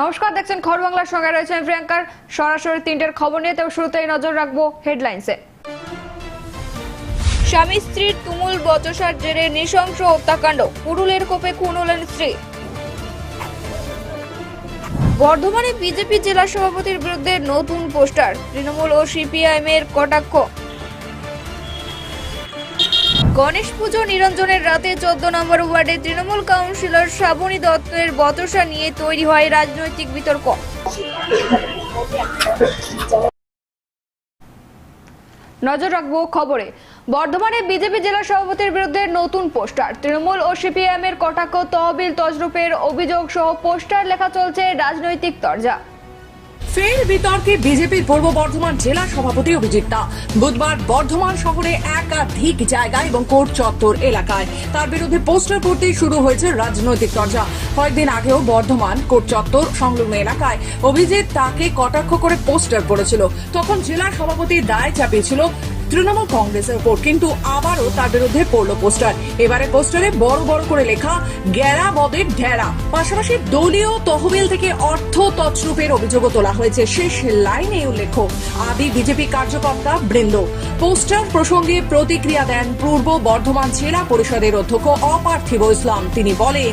নমস্কার, দেখছেন খবর সঙ্গে রয়েছেন প্রিয়াঙ্কার। সরাসরি তিনটের খবর নিয়ে তবে শুরুতেই নজর রাখব হেডলাইন্সে। স্বামী স্ত্রীর তুমুল বচসার জেরে নৃশংস হত্যাকাণ্ড। পুরুলের কোপে খুন হলেন স্ত্রী। বর্ধমানে বিজেপি জেলা সভাপতির বিরুদ্ধে নতুন পোস্টার। তৃণমূল ও সিপিআইএম এর কটাক্ষ। গণেশ পুজো নিরঞ্জনের রাতে চোদ্দ নম্বর ওয়ার্ডে তৃণমূল কাউন্সিলর শ্রাবণী দত্তের বচসা নিয়ে তৈরি হয় রাজনৈতিক বিতর্ক। নজর রাখব খবরে। বর্ধমানে বিজেপি জেলা সভাপতির বিরুদ্ধে নতুন পোস্টার। তৃণমূল ও সিপিএম এর কটাক্ষ তহবিল তজরূপের অভিযোগ সহ পোস্টার লেখা চলছে রাজনৈতিক তরজা। ফের বিতর্কে বিজেপির পূর্ব বর্ধমান জেলা সভাপতি অভিজিৎ দা। বুধবার বর্ধমান শহরে একাধিক জায়গায় এবং কোর্ট চত্বর এলাকায়। তার বিরুদ্ধে পোস্টার করতে শুরু হয়েছে রাজনৈতিক চর্চা। কয়েকদিন আগেও বর্ধমান কোর্ট চত্বর সংলগ্ন এলাকায় অভিজিৎ তাকে কটাক্ষ করে পোস্টার পড়েছিল। তখন জেলা সভাপতি দায় চাপিয়েছিল তৃণমূল কংগ্রেসের উপর কিন্তু আবারও তার বিরুদ্ধে পড়ল পোস্টার। এবারে পোস্টারে বড় বড় করে লেখা, গেরা বদের ঢেরা। পাশাপাশি দলীয় তহবিল থেকে অর্থ তছরূপের অভিযোগও তোলা হয়েছে। শেষ লাইনে উল্লেখ আদি বিজেপি কার্যকর্তা বৃন্দ। পোস্টার প্রসঙ্গে প্রতিক্রিয়া দেন পূর্ব বর্ধমান জেলা পরিষদের অধ্যক্ষ অপার্থিব ইসলাম। তিনি বলেন,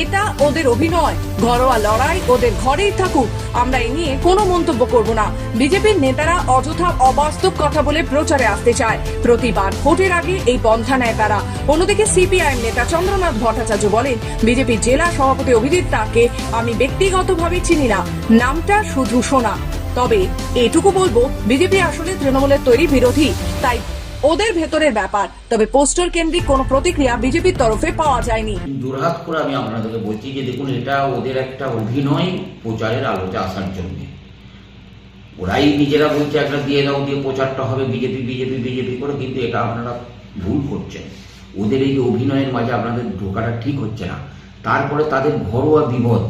এটা ওদের অভিনয়। ঘরোয়া লড়াই ওদের ঘরেই থাকুক। আমরা এ নিয়ে কোনো মন্তব্য করব না। বিজেপির নেতারা অযথা অবাস্তব কথা বলে প্রচারে আসতে চায়। প্রতিবার ভোটের আগে এই পন্থা নেয় তারা। অন্যদিকে সিপিআইএম নেতা চন্দ্রনাথ ভট্টাচার্য বলেন, বিজেপি জেলা সভাপতি অভিজিৎ তাকে আমি ব্যক্তিগতভাবে চিনি না। নামটা শুধু শোনা তবে এটুকু বলব, বিজেপি আসলে তৃণমূলের তৈরি বিরোধী। তাই ওদের ভেতরের ব্যাপার। তবে পোস্টার কেন্দ্রিক কোনো প্রতিক্রিয়া বিজেপির তরফে পাওয়া যায়নি। দুর্হাত করে আমি আপনাদেরকে বলছি যে দেখুন, এটা ওদের একটা অভিনয় প্রচারের আলোতে আসার জন্য। ওরাই নিজেরা বলছে, একটা দিয়ে দাও, দিয়ে প্রচারটা হবে, বিজেপি বিজেপি বিজেপি করে, কিন্তু এটা আপনারা ভুল করছেন। ওদের এই অভিনয়ের মাঝে আপনাদের ঢোকাটা ঠিক হচ্ছে না। তারপরে তাদের ঘরোয়া বিপদ,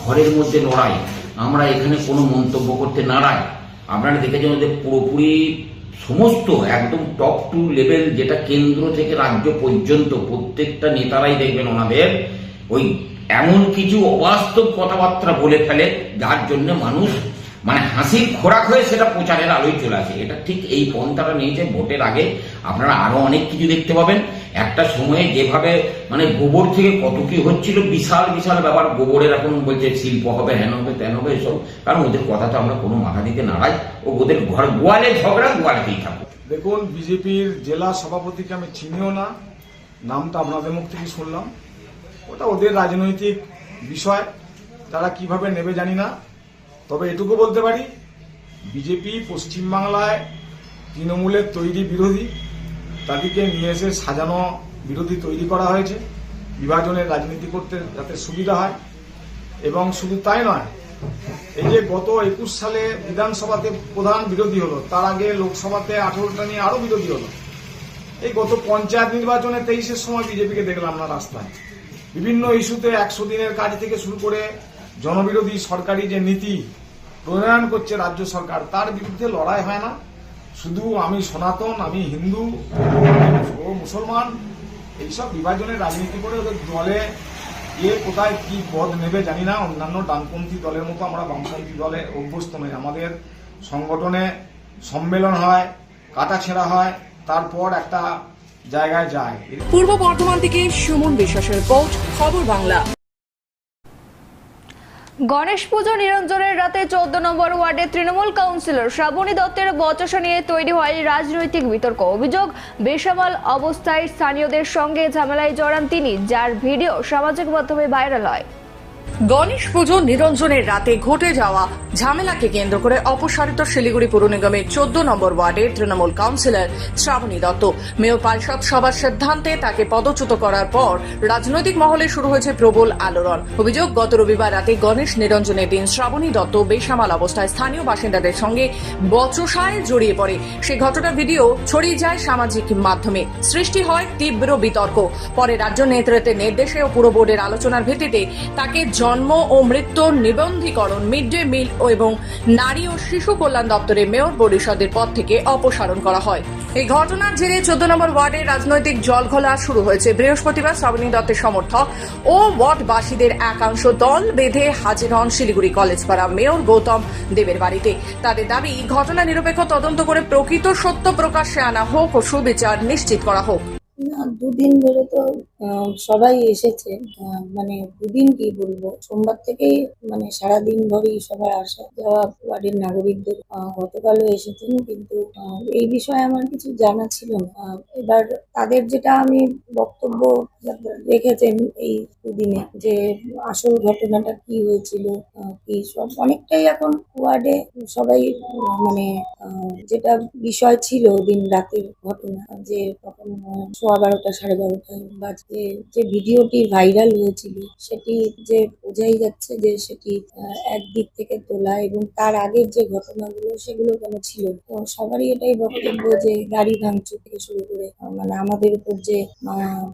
ঘরের মধ্যে লড়াই। আমরা এখানে কোনো মন্তব্য করতে নারাই আপনারা দেখেছেন ওদের পুরোপুরি সমস্ত, একদম টপ টু লেভেল যেটা কেন্দ্র থেকে রাজ্য পর্যন্ত প্রত্যেকটা নেতারাই দেখবেন ওনাদের, ওই এমন কিছু অবাস্তব কথাবার্তা বলে ফেলে, যার জন্য মানুষ মানে হাসির খোরাক হয়ে সেটা প্রচারের আলোয় চলে আসে। এটা ঠিক এই পন্থাটা নিয়েছে ভোটের আগে আপনারা আরও অনেক কিছু দেখতে পাবেন। একটা সময়ে যেভাবে মানে গোবর থেকে কত কি হচ্ছিল, বিশাল বিশাল ব্যাপার। গোবরের এখন বলছে শিল্প হবে, হেন হবে, তেন হবে, এসব। কারণ ওদের কথা তো আমরা কোনো মাথা দিতে নাড়াই ও ওদের ঘর, গোয়ালে ঝগড়া গোয়ালেতেই থাকব দেখুন, বিজেপির জেলা সভাপতিকে আমি চিনিও না। নামটা আপনাদের মুখ থেকে শুনলাম। ওটা ওদের রাজনৈতিক বিষয়। তারা কীভাবে নেবে জানি না। তবে এটুকু বলতে পারি, বিজেপি পশ্চিমবাংলায় তৃণমূলের তৈরি বিরোধী। তাদেরকে নিয়ে এসে সাজানো বিরোধী তৈরি করা হয়েছে। বিভাজনের রাজনীতি করতে যাতে সুবিধা হয়। এবং শুধু তাই নয়, এই যে গত একুশ সালে বিধানসভাতে প্রধান বিরোধী হলো, তার আগে লোকসভাতে আঠারোটা নিয়ে আরও বিরোধী হলো। এই গত পঞ্চায়েত নির্বাচনে তেইশের সময় বিজেপিকে দেখলাম না রাস্তায়। বিভিন্ন ইস্যুতে একশো দিনের কাজ থেকে শুরু করে জনবিরোধী সরকারি যে নীতি প্রণয়ন করছে রাজ্য সরকার, তার বিরুদ্ধে লড়াই হয় না। শুধু আমি সনাতন, আমি হিন্দু, ও মুসলমান, এইসব বিভাজনের রাজনীতি করে ওদের দলে কে কোথায় কি পদ নেবে জানি না। অন্যান্য ডানপন্থী দলের মতো আমরা বামপন্থী দলে অভ্যস্ত নই। আমাদের সংগঠনে সম্মেলন হয়, কাটা ছেঁড়া হয়, তারপর একটা জায়গায় যায়। পূর্ব বর্ধমান থেকে সুমন বিশ্বাসের রিপোর্ট, খবর বাংলা। গণেশ পুজো নিরঞ্জনের রাতে চোদ্দ নম্বর ওয়ার্ডে তৃণমূল কাউন্সিলর শ্রাবণী দত্তের বচসা নিয়ে তৈরি হয় রাজনৈতিক বিতর্ক। অভিযোগ, বেসামাল অবস্থায় স্থানীয়দের সঙ্গে ঝামেলায় জড়ান তিনি, যার ভিডিও সামাজিক মাধ্যমে ভাইরাল হয়। গণেশ পুজো নিরঞ্জনের রাতে ঘটে যাওয়া ঝামেলাকে কেন্দ্র করে অপসারিত শিলিগুড়ি পুর নিগমের চোদ্দ নম্বর ওয়ার্ডের তৃণমূল কাউন্সিলর শ্রাবণী দত্ত। মেয়র পারিষদ সভার সিদ্ধান্তে তাকে পদচ্যুত করার পর রাজনৈতিক মহলে শুরু হয়েছে প্রবল আলোড়ন। অভিযোগ, গত রবিবার রাতে গণেশ নিরঞ্জনের দিন শ্রাবণী দত্ত বেসামাল অবস্থায় স্থানীয় বাসিন্দাদের সঙ্গে বচসায় জড়িয়ে পড়ে। সে ঘটনার ভিডিও ছড়িয়ে যায় সামাজিক মাধ্যমে। সৃষ্টি হয় তীব্র বিতর্ক। পরে রাজ্য নেতৃত্বের নির্দেশে ও পুরো বোর্ডের আলোচনার ভিত্তিতে তাকে জন্ম ও মৃত্যুর নিবন্ধীকরণ মিড ডে মিল এবং নারী ও শিশু কল্যাণ দপ্তরের মেয়র পরিষদের পদ থেকে অপসারণ করা হয়। এই ঘটনার জেরে চোদ্দ নম্বর ওয়ার্ডে রাজনৈতিক জলঘোলা শুরু হয়েছে। বৃহস্পতিবার শ্রাবণী দত্তের সমর্থক ও ওয়ার্ডবাসীদের একাংশ দল বেঁধে হাজির হন শিলিগুড়ি কলেজ পাড়া মেয়র গৌতম দেবের বাড়িতে। তাদের দাবি, ঘটনা নিরপেক্ষ তদন্ত করে প্রকৃত সত্য প্রকাশ্যে আনা হোক ও সুবিচার নিশ্চিত করা হোক। না, দুদিন ধরে তো সবাই এসেছে। মানে দুদিন কি বলব? সোমবার থেকেই মানে সারাদিন ধরেই সবাই আসা যাওয়া বাড়ির নাগরিকদের গতকালও এসেছেন কিন্তু এই বিষয়ে আমার কিছু জানা ছিল না। এবার তাদের যেটা আমি বক্তব্য রেখেছেন এই দুদিনে যে আসল ঘটনাটা কি হয়েছিল কি সব অনেকটাই এখন ওয়ার্ডে সবাই মানে যেটা বিষয় ছিল দিন রাতের ঘটনা যে তখন সোয়া বারোটা সাড়ে বারোটায় বা যে ভিডিওটি ভাইরাল হয়েছিল সেটি যে বোঝাই যাচ্ছে যে সেটি একদিক থেকে তোলা এবং তার আগের যে ঘটনাগুলো সেগুলো কেন ছিল। তো সবারই এটাই বক্তব্য যে গাড়ি ভাঙচুর থেকে শুরু করে মানে আমাদের উপর যে আহ,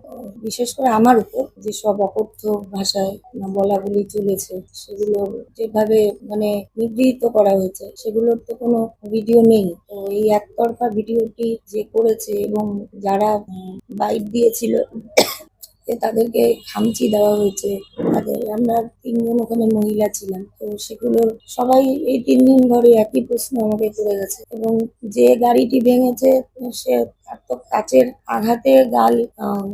বিশেষ করে আমার উপর যে সব অকথ্য ভাষায় বলা বলি চলেছে, সেগুলো যেভাবে মানে নিগৃহীত করা হয়েছে, সেগুলোর তো কোনো ভিডিও নেই। তো এই একতরফা ভিডিওটি যে করেছে এবং যারা বাইট দিয়েছিল তাদেরকে খামচি দেওয়া হয়েছে। তাদের, আমরা তিনজন ওখানে মহিলা ছিলাম। তো সেগুলো সবাই এই তিন দিন ধরে একই প্রশ্ন আমাকে করে গেছে এবং যে গাড়িটি ভেঙেছে, সে তার তো কাচের আঘাতে গাল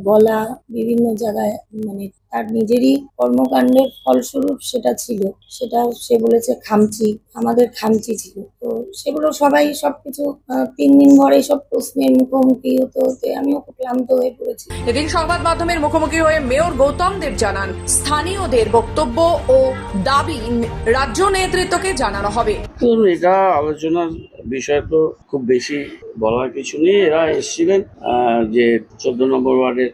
গলা বিভিন্ন জায়গায় মানে তার নিজেরই কর্মকাণ্ডের ফলস্বরূপ সেটা ছিল। সেটা সে বলেছে খামচি আমাদের খামচি ছিল। তো সেগুলো সবাই সবকিছু তিন দিন ধরে সব প্রশ্নের মুখোমুখি হতে হতে আমিও খুব ক্লান্ত হয়ে পড়েছি। এদিন সংবাদ মাধ্যমের মুখোমুখি হয়ে মেয়র গৌতম দেব জানান স্থানীয়দের বক্তব্য ও দাবি রাজ্য নেতৃত্বকে জানানো হবে। এটা আলোচনার বিষয় তো খুব বেশি বলার কিছু নেই। এরা এসেছিলেন যে চোদ্দ নম্বর ওয়ার্ডের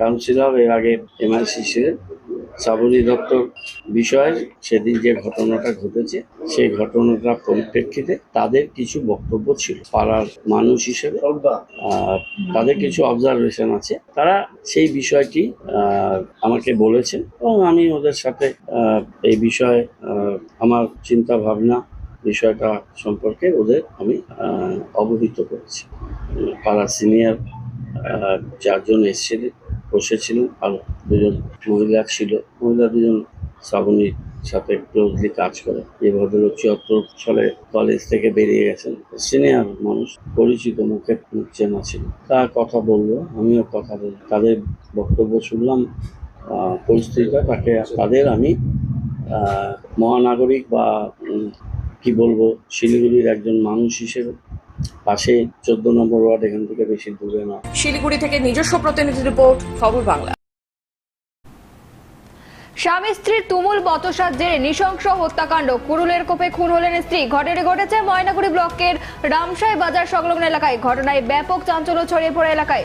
কাউন্সিলর, এর আগে এমআইসি ছিলেন, শ্রাবণী দত্তর বিষয়ে সেদিন যে ঘটনাটা ঘটেছে, সেই ঘটনাটার পরিপ্রেক্ষিতে তাদের কিছু বক্তব্য ছিল। পাড়ার মানুষ হিসেবে তাদের কিছু অবজারভেশন আছে। তারা সেই বিষয়টি আমাকে বলেছেন, এবং আমি ওদের সাথে এই বিষয়ে আমার চিন্তা ভাবনা বিষয়টা সম্পর্কে ওদের আমি অবহিত করেছি। পাড়ার সিনিয়র চারজন এসেছিলেন বসেছিলেন, আর দুজন মহিলা ছিল। মহিলা দুজন শ্রাবণীর সাথে ক্লোজলি কাজ করে। এই ভদ্রলোক চুয়াত্তর সালে কলেজ থেকে বেরিয়ে গেছেন। সিনিয়র মানুষ, পরিচিত মুখে চেনা ছিল। তার কথা বলল, আমিও কথা বললাম। তাদের বক্তব্য শুনলাম পরিস্থিতিটা, তাকে, তাদের আমি মহানাগরিক বা কি বলব? শিলিগুড়ির একজন মানুষ হিসেবে পাশে চোদ্দ নম্বর ওয়ার্ড এখান থেকে বেশি দূরে না। শিলিগুড়ি থেকে নিজস্ব প্রতিনিধি রিপোর্ট খবর বাংলা। স্বামী স্ত্রীর তুমুল বতসার জেরে নৃশংস হত্যাকাণ্ড। কুরুলের কোপে খুন হলেন স্ত্রী। ঘটনাটি ঘটেছে ময়নাগুড়ি ব্লকের রামসাই বাজার সংলগ্ন এলাকায়। ঘটনায় ব্যাপক চাঞ্চল্য ছড়িয়ে পড়ে এলাকায়।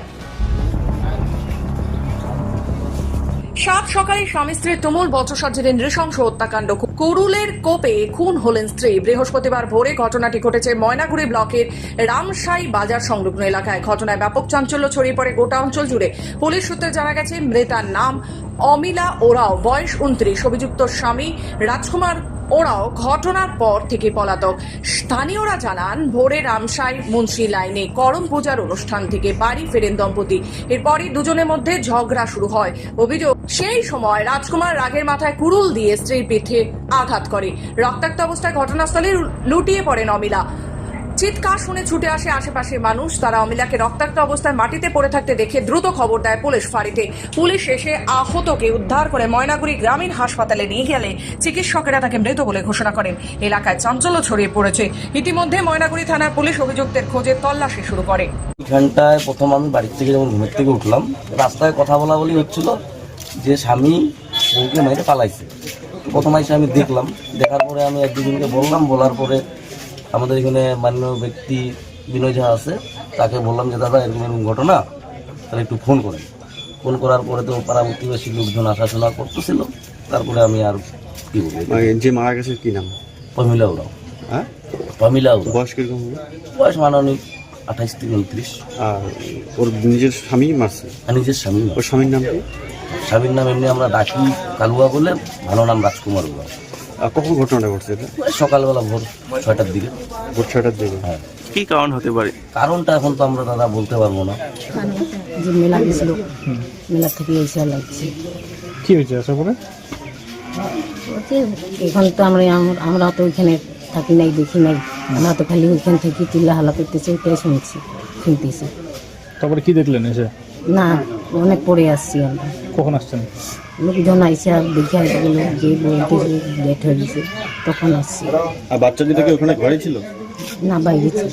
সাত সকালে স্বামী স্ত্রীর তুমুল বচসার জেরে নৃশংস হত্যাকাণ্ড। কুরুলের কোপে খুন হলেন স্ত্রী। বৃহস্পতিবার ভোরে ঘটনাটি ঘটেছে ময়নাগুড়ি ব্লকের রামসাই বাজার সংলগ্ন এলাকায়। ঘটনায় ব্যাপক চাঞ্চল্য ছড়িয়ে পড়ে গোটা অঞ্চল জুড়ে। পুলিশ সূত্রে জানা গেছে, মৃতার নাম অমিলা ওরাও। বয়স উনত্রিশ। অভিযুক্ত স্বামী রাজকুমার ওরাও ঘটনার পর থেকে পলাতক। স্থানীয়রা জানান, ভোরে রামসাই মুন্সি লাইনে করম পূজার অনুষ্ঠান থেকে বাড়ি ফেরেন দম্পতি। এরপরই দুজনের মধ্যে ঝগড়া শুরু হয়। অভিযোগ, সেই সময় রাজকুমার রাগের মাথায় কুড়ুল দিয়ে স্ত্রীর পিঠে আঘাত করে। রক্তাক্ত অবস্থায় ঘটনাস্থলে লুটিয়ে পড়েন অমিলা। চিৎকার শুনে ছুটে আসে আশেপাশের মানুষ। তারা অমিলাকে রক্তাক্ত অবস্থায় মাটিতে পড়ে থাকতে দেখে দ্রুত খবর দেয় পুলিশ ফাঁড়িতে। পুলিশ এসে আহতকে উদ্ধার করে ময়নাগুড়ি গ্রামীণ হাসপাতালে নিয়ে গেলে চিকিৎসকেরা তাকে মৃত বলে ঘোষণা করেন। এলাকায় চাঞ্চল্য ছড়িয়ে পড়েছে। ইতিমধ্যে ময়নাগুড়ি থানার পুলিশ অভিযুক্তের খোঁজে তল্লাশি শুরু করে। ঘন্টায় প্রথম আমি বাড়ির থেকে যখন ঘুমের থেকে উঠলাম, রাস্তায় কথা বলা বলি হচ্ছিল যে স্বামী বউকে মেরে পালাইছে। প্রথম এসে আমি দেখলাম, দেখার পরে আমি এক দুজনকে বললাম, বলার পরে আমাদের এখানে মাননীয় ব্যক্তি বিনয় ঝা আছে তাকে বললাম যে দাদা এরকম এরকম ঘটনা। তাহলে একটু ফোন করেন ফোন করার পরে তো পাড়া প্রতিবেশী লোকজন আসাশোনা করতেছিল। তারপরে আমি আর কি বলি মানে যে মারা গেছে কি নাম? প্রমিলা উড়াও হ্যাঁ? প্রমিলা উড়াও বয়স কীরকম বয়স মাননীয় আঠাইশ থেকে উনত্রিশ। আর ওর নিজের স্বামী মারছে? আর নিজের স্বামী ওর স্বামীর নাম কি? স্বামীর নাম এমনি আমরা ডাকি কালুয়া বলে ভালো নাম রাজকুমার আর কখন ঘটনাটা ঘটছে এটা? সকালবেলা ভোর ছয়টার দিকে। ভোর ছয়টার দিকে। হ্যাঁ। কি কারণ হতে পারে? কারণটা এখন তো আমরা দাদা বলতে পারব না। যে মেলা গেছিল মেলা থেকে এসে লাগছে। কি হয়েছে আশা করে এখন তো আমরা আম- আমরা তো ওইখানে থাকি নাই দেখি নাই। আমরা তো খালি ওইখান থেকে চিল্লা হালা করতেছে ওইটাই শুনছি শুনতেছি। তারপরে কি দেখলেন এসে? না অনেক পরে আসছি আমরা। কখন আসছেন? লোকজন আইসে আর দেখে গেলো যে বলতেছে ডেট হয়ে গেছে তখন আসছি। আর বাচ্চা কি ওখানে ঘরে ছিল? না বাইরে ছিল।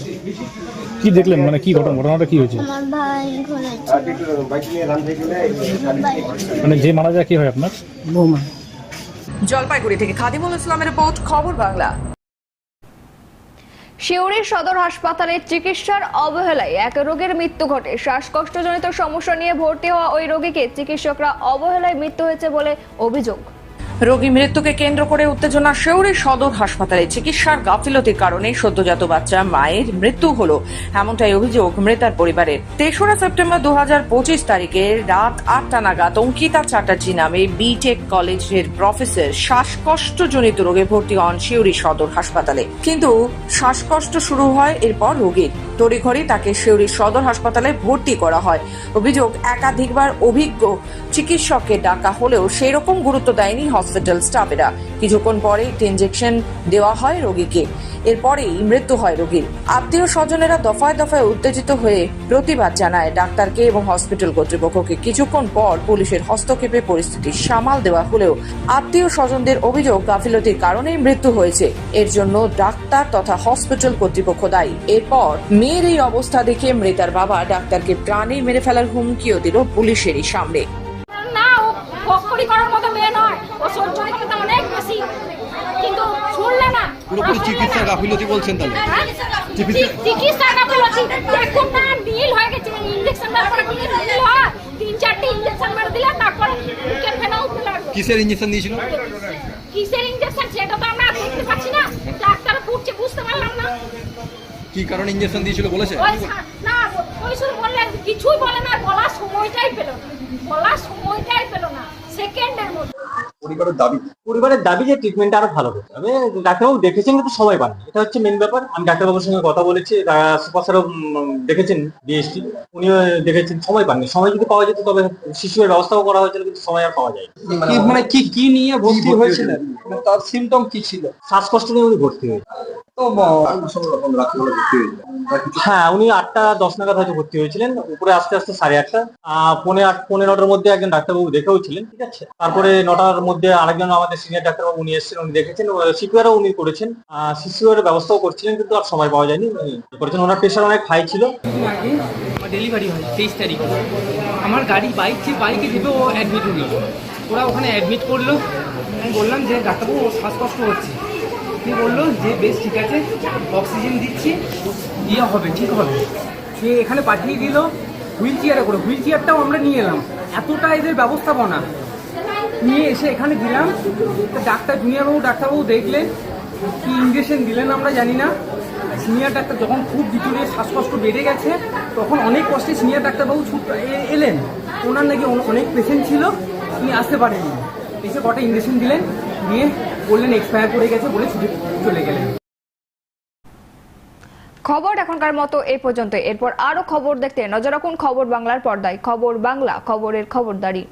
কি দেখলেন? মানে কি ঘটনা ঘটনাটা কি হয়েছে? আমার ভাই ঘুরেছে মানে যে মারা যায় কি হয় আপনার? বৌমা। জলপাইগুড়ি থেকে খাদিমুল ইসলামের রিপোর্ট খবর বাংলা। শিউরি সদর হাসপাতালে চিকিৎসার অবহেলায় এক রোগীর মৃত্যু ঘটে। শ্বাসকষ্টজনিত সমস্যা নিয়ে ভর্তি হওয়া ওই রোগীকে চিকিৎসকরা অবহেলায় মৃত্যু হয়েছে বলে অভিযোগ। রোগী মৃত্যুকে কেন্দ্র করে উত্তেজনা শেউরি সদর হাসপাতালে চিকিৎসার গাফিলতির কারণে সদ্যজাত বাচ্চা মায়ের মৃত্যু হলো। এমনটাই অভিযোগ মৃতার পরিবারের। তেসরা সেপ্টেম্বর দু পঁচিশ তারিখে রাত আটটা নাগাদ অঙ্কিতা চ্যাটার্জি নামে বিটেক কলেজের প্রফেসর শ্বাসকষ্টজনিত রোগে ভর্তি হন শিউরি সদর হাসপাতালে। কিন্তু শ্বাসকষ্ট শুরু হয় এরপর রোগীর। তড়িঘড়ি তাকে শিউরি সদর হাসপাতালে ভর্তি করা হয়। অভিযোগ, একাধিকবার অভিজ্ঞ চিকিৎসককে ডাকা হলেও সেই রকম গুরুত্ব দেয়নি হসপিটাল স্টাফেরা। কিছুক্ষণ পরে একটি ইঞ্জেকশন দেওয়া হয় রোগীকে। এরপরেই মৃত্যু হয় রোগীর। আত্মীয় স্বজনেরা দফায় দফায় উত্তেজিত হয়ে প্রতিবাদ জানায় ডাক্তারকে এবং হসপিটাল কর্তৃপক্ষকে। কিছুক্ষণ পর পুলিশের হস্তক্ষেপে পরিস্থিতি সামাল দেওয়া হলেও আত্মীয় স্বজনদের অভিযোগ গাফিলতির কারণেই মৃত্যু হয়েছে। এর জন্য ডাক্তার তথা হসপিটাল কর্তৃপক্ষ দায়ী। এরপর মেয়ের এই অবস্থা দেখে মৃতার বাবা ডাক্তারকে প্রাণে মেরে ফেলার হুমকিও দিল পুলিশেরই সামনে। না, ও করার মতো মেয়ে নয় ও সহ্য ক্ষমতা অনেক বেশি কিন্তু শুনলে না পুরোপুরি চিকিৎসার গাফিলতি বলছেন তাহলে। চিকিৎসার গাফিলতি। এখন না নীল হয়ে গেছে নীল হয়। তিন চারটে ইঞ্জেকশন মেরে দিলে তারপর বুকের ফেনা উঠতে লাগল কিসের ইঞ্জেকশন দিয়েছিল? কিসের ইঞ্জেকশন সেটা তো আমরা দেখতে পাচ্ছি না। ডাক্তার বুঝতে পারলাম না। কি কারণে ইঞ্জেকশন দিয়েছিল বলেছে? না ওই শুধু বললেন কিছুই বলে না। বলার সময়টাই পেল না। বলার সময়টাই পেল না। সেকেন্ডের মধ্যে। পরিবারের দাবি পরিবারের দাবি যে ট্রিটমেন্ট আরও ভালো করতে হবে। ডাক্তারবাবু দেখেছেন কিন্তু সবাই পান এটা হচ্ছে মেন ব্যাপার। আমি ডাক্তারবাবুর সঙ্গে কথা বলেছি। সুপার স্যারও দেখেছেন বিএসটি উনিও দেখেছেন সময় পাননি। সময় যদি পাওয়া যেত তবে শিশুর ব্যবস্থাও করা হয়েছিল কিন্তু সময় আর পাওয়া যায় কি মানে কি কি নিয়ে ভর্তি হয়েছিলেন? মানে তার সিমটম কি ছিল? শ্বাসকষ্ট নিয়ে উনি ভর্তি হয়েছে তো হ্যাঁ উনি আটটা, দশ নাগাদ হয়তো ভর্তি হয়েছিলেন। উপরে আস্তে আস্তে সাড়ে আটটা। পৌনে আট, পৌনে নটার মধ্যে একজন ডাক্তারবাবু দেখেও ছিলেন, ঠিক আছে? তারপরে নটার মধ্যে আরেকজন আমাদের সিনিয়র ডাক্তারবাবু উনি এসেছেন, উনি দেখেছেন। সিপিআরও উনি করেছেন। সিসিওর ব্যবস্থাও করছিলেন, কিন্তু আর সময় পাওয়া যায়নি। করেছেন। ওনার প্রেশার অনেক হাই ছিল। ডেলিভারি হয়, তেইশ তারিখে। আমার গাড়ি বাইক যে বাইকে যেতে ও অ্যাডমিট হলো, ওরা ওখানে অ্যাডমিট করল। আমি বললাম যে, ডাক্তারবাবু, শ্বাসকষ্ট হচ্ছে। তিনি বলল যে, বেশ, ঠিক আছে অক্সিজেন দিচ্ছি ইয়ে হবে, ঠিক হবে। সে এখানে পাঠিয়ে দিল হুইল চেয়ারে করে। হুইল চেয়ারটাও আমরা নিয়ে এলাম। এতটা এদের ব্যবস্থাপনা। নিয়ে এসে এখানে দিলাম। ডাক্তার, জুনিয়রবাবু, ডাক্তারবাবু দেখলেন কি ইঞ্জেকশন দিলেন আমরা জানি না। সিনিয়র ডাক্তার যখন খুব ভিতরে শ্বাসকষ্ট বেড়ে গেছে, তখন অনেক কষ্টে সিনিয়র ডাক্তারবাবু ছুট এলেন। ওনার নাকি অনেক পেশেন্ট ছিল, তিনি আসতে পারেননি। এসে কটা ইঞ্জেকশন দিলেন দিয়ে বললেন এক্সপায়ার করে গেছে বলে ছুটি চলে গেলেন। খবর এখনকার মতো এ পর্যন্ত। এরপর আরও খবর দেখতে নজর রাখুন খবর বাংলার পর্দায়। খবর বাংলা, খবরের খবরদারি।